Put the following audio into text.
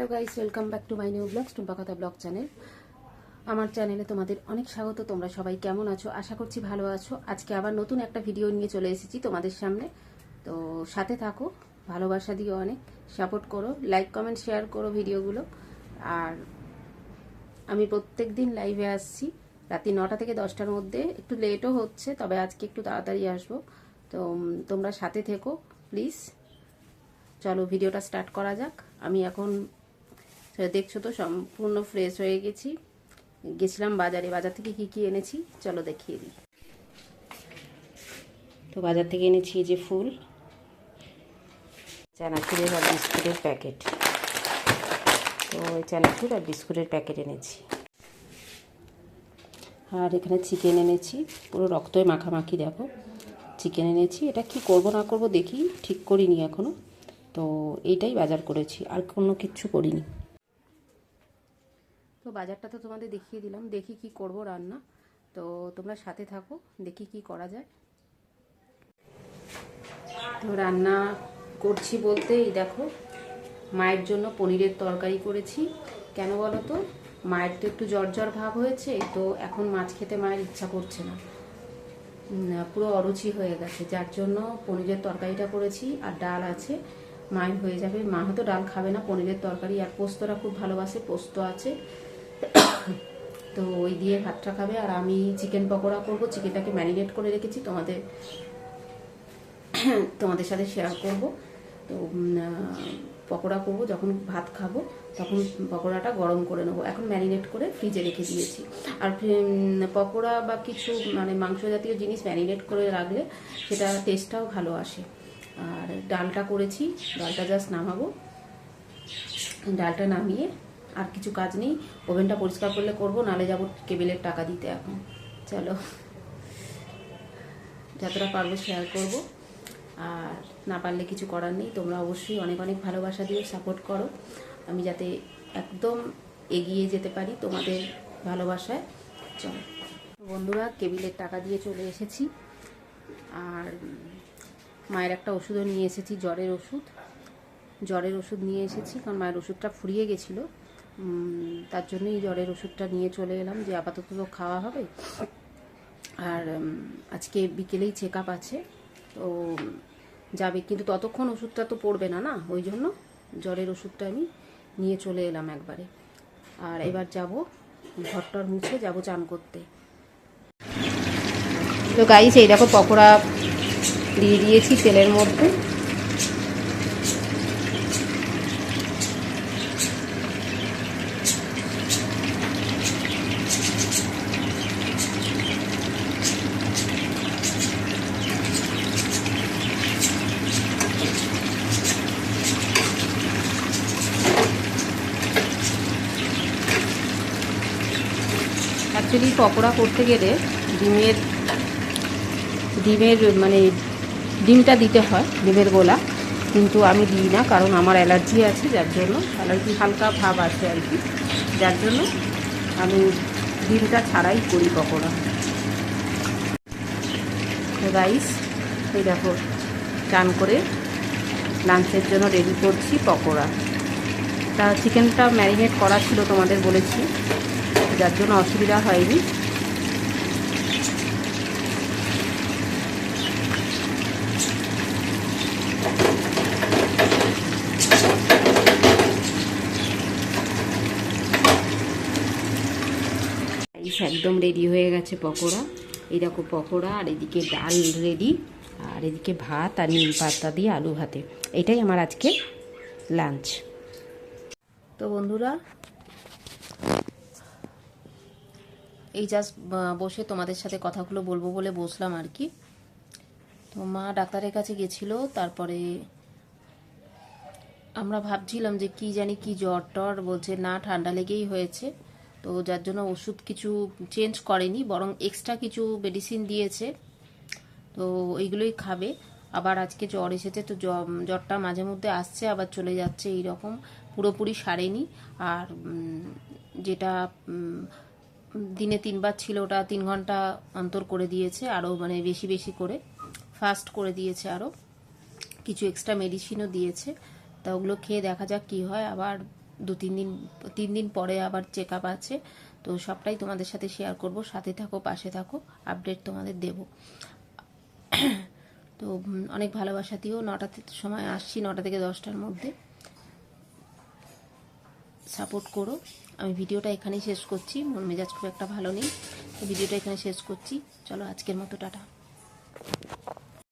Hello guys, welcome back to my new vlogs Tumpa Kotha vlog channel. আমার চ্যানেলে তোমাদের অনেক স্বাগত, তোমরা সবাই কেমন আছো? আশা করছি ভালো আছো। আজকে আবার নতুন একটা ভিডিও নিয়ে চলে এসেছি তোমাদের সামনে। তো সাথে থাকো, ভালোবাসা দিও অনেক সাপোর্ট করো লাইক কমেন্ট শেয়ার করো ভিডিওগুলো। আর আমি প্রত্যেক দিন লাইভে আসছি রাত্রি নটা থেকে দশটার মধ্যে। একটু লেটও হচ্ছে, তবে আজকে একটু তাড়াতাড়ি আসব। তো তোমরা সাথে থেকো প্লিজ চলো, ভিডিওটা স্টার্ট করা যাক। আমি এখন তো দেখছ তো, সম্পূর্ণ ফ্রেশ হয়ে গেছি। গেছিলাম বাজারে, বাজার থেকে কি কি এনেছি? চলো দেখিয়ে দিই। তো বাজার থেকে এনেছি এই যে ফুল, চানাচুরের আর বিস্কুটের প্যাকেট। তো ওই চানাচুর আর বিস্কুটের প্যাকেট এনেছি। আর এখানে চিকেন এনেছি, পুরো রক্তই মাখামাখি, দেখো। চিকেন এনেছি, এটা কি করব না করব দেখি, ঠিক করিনি এখনও। তো এইটাই বাজার করেছি, আর কোনো কিচ্ছু করিনি। তো বাজারটা তো তোমাদের দেখিয়ে দিলাম। দেখি কি করব রান্না। তো তোমরা সাথে থাকো, দেখি কি করা যায়। তো রান্না করছি বলতে এই দেখো, মায়ের জন্য পনিরের তরকারি করেছি। কেন বলো তো মায়ের তো একটু জ্বর জ্বর ভাব হয়েছে, তো এখন মাছ খেতে মায়ের ইচ্ছা করছে না। পুরো অরুচি হয়ে গেছে, যার জন্য পনিরের তরকারিটা করেছি আর ডাল আছে। মায়ের হয়ে যাবে, মা হয়তো ডাল খাবে না, পনিরের তরকারি আর পোস্তরা খুব ভালোবাসে, পোস্ত আছে। তো ওই দিয়ে ভাতটা খাবে, আর আমি চিকেন পকোড়া করব চিকেনটাকে ম্যারিনেট করে রেখেছি, তোমাদের তোমাদের সাথে শেয়ার করব। তো পকোড়া করব, যখন ভাত খাব, তখন পকোড়াটা গরম করে নেব। এখন ম্যারিনেট করে ফ্রিজে রেখে দিয়েছি। আর পকোড়া বা কিছু মানে মাংস জাতীয় জিনিস ম্যারিনেট করে রাখলে সেটা টেস্টটাও ভালো আসে। আর ডালটা করেছি, ডালটা জাস্ট নামাবো। ডালটা নামিয়ে আর কিছু কাজ নেই। ওভেনটা পরিষ্কার করলে করব, নালে যাব কেবিলের টাকা দিতে এখন। চলো। যতটা পারব শেয়ার করব। আর না পারলে কিছু করার নেই। তোমরা অবশ্যই অনেক অনেক ভালোবাসা দিয়ে সাপোর্ট করো। আমি যাতে একদম এগিয়ে যেতে পারি তোমাদের ভালোবাসায়। চলো। বন্ধুরা, কেবিলের টাকা দিয়ে চলে এসেছি। আর মায়ের একটা ওষুধও নিয়ে এসেছি, জ্বরের ওষুধ। জ্বরের ওষুধ নিয়ে এসেছি, কারণ মায়ের ওষুধটা ফুরিয়ে গেছিল। তার জন্যই জ্বরের ওষুধটা নিয়ে চলে এলাম যে আপাতত তো খাওয়া হবে। আর আজকে বিকেলেই চেক আপ আছে। তো, যাবে, কিন্তু ততক্ষণ ওষুধটা তো পড়বে না না? ওই জন্য জ্বরের ওষুধটা আমি নিয়ে চলে এলাম একবারে। আর এবার যাব ঘরটার মুছে, যাব চান করতে। তো গাইস এই দেখো পকোড়া দিয়ে দিয়েছি তেলের মধ্যে। অ্যাকচুয়ালি পকোড়া করতে গেলে ডিমের ডিমের মানে ডিমটা দিতে হয়, ডিমের গোলা। কিন্তু আমি দিই না কারণ আমার অ্যালার্জি আছে, যার জন্য অ্যালার্জি হালকা ভাব আছে আর কি। যার জন্য আমি ডিমটা ছাড়াই করি পকোড়া। রাইস এই দেখো, চান করে লাঞ্চের জন্য রেডি করছি পকোড়া। তা চিকেনটা ম্যারিনেট করা ছিল তোমাদের বলেছি। যার জন্য অসুবিধা হয়নি। একদম রেডি হয়ে গেছে পকোড়া। দেখো পকোড়া, আর এদিকে ডাল রেডি আর এদিকে ভাত আর নিম পাতা দিয়ে আলু ভাতে। এটাই আমার আজকে লাঞ্চ তো বন্ধুরা এই জাস্ট বসে তোমাদের সাথে কথাগুলো বলব বলে বসলাম আর কি। তো মা ডাক্তারের কাছে গেছিল, তারপরে আমরা ভাবছিলাম যে কি জানি কি জ্বর টর, বলছে না, ঠান্ডা লেগেই হয়েছে। তো যার জন্য ওষুধ কিছু চেঞ্জ করেনি, বরং এক্সট্রা কিছু মেডিসিন দিয়েছে। তো এইগুলোই খাবে। আবার আজকে জ্বর এসেছে, তো জ্বর- জ্বরটা মাঝে মধ্যে আসছে, আবার চলে যাচ্ছে এই রকম পুরোপুরি সারেনি। আর যেটা দিনে তিনবার ছিল, ওটা তিন ঘণ্টা অন্তর করে দিয়েছে আরও মানে বেশি বেশি করে ফাস্ট করে দিয়েছে আরও কিছু এক্সট্রা মেডিসিনও দিয়েছে। তা ওগুলো খেয়ে দেখা যাক কী হয়, আবার দু তিন দিন তিন দিন পরে আবার চেক আপ আছে। তো সবটাই তোমাদের সাথে শেয়ার করব, সাথে থাকো, পাশে থাকো আপডেট তোমাদের দেব। তো অনেক ভালোবাসা দিও। নটা সময় আসছি, নটা থেকে দশটার মধ্যে। সাপোর্ট করো। আমি ভিডিওটা এখানেই শেষ করছি। মন মেজাজ খুব একটা ভালো নেই। তো ভিডিওটা এখানে শেষ করছি। চলো আজকের মতো, টাটা।